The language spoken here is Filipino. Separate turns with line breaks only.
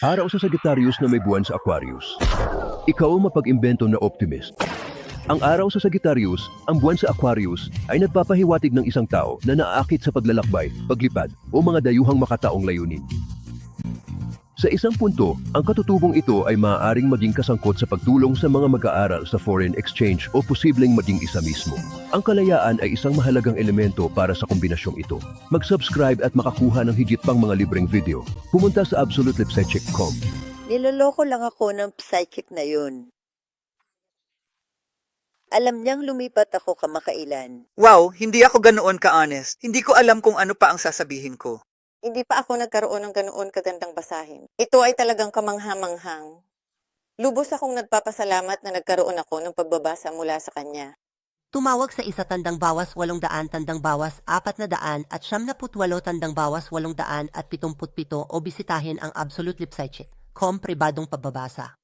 Araw sa Sagittarius na may buwan sa Aquarius. Ikaw ang mapag-imbento na optimist. Ang araw sa Sagittarius, ang buwan sa Aquarius, ay nagpapahiwatig ng isang tao na naaakit sa paglalakbay, paglipad, o mga dayuhang makataong layunin. Sa isang punto, ang katutubong ito ay maaaring maging kasangkot sa pagtulong sa mga mag-aaral sa foreign exchange o posibleng maging isa mismo. Ang kalayaan ay isang mahalagang elemento para sa kombinasyong ito. Mag-subscribe at makakuha ng higit pang mga libreng video. Pumunta sa absolutelipsechik.com.
Niloloko lang ako ng psychic na yun. Alam niyang lumipat ako kamakailan.
Wow, hindi ako ganoon ka-honest. Hindi ko alam kung ano pa ang sasabihin ko.
Hindi pa ako nagkaroon ng ganoon kagandang basahin. Ito ay talagang kamanghamanghang. Lubos akong nagpapasalamat na nagkaroon ako ng pagbabasa mula sa kanya.
Tumawag sa isa tandang bawas walong daan tandang bawas apat na daan at siyam na putwalo tandang bawas walong daan at pitumput pito o bisitahin ang Absolute Lip Psychic, com pribadong pagbabasa.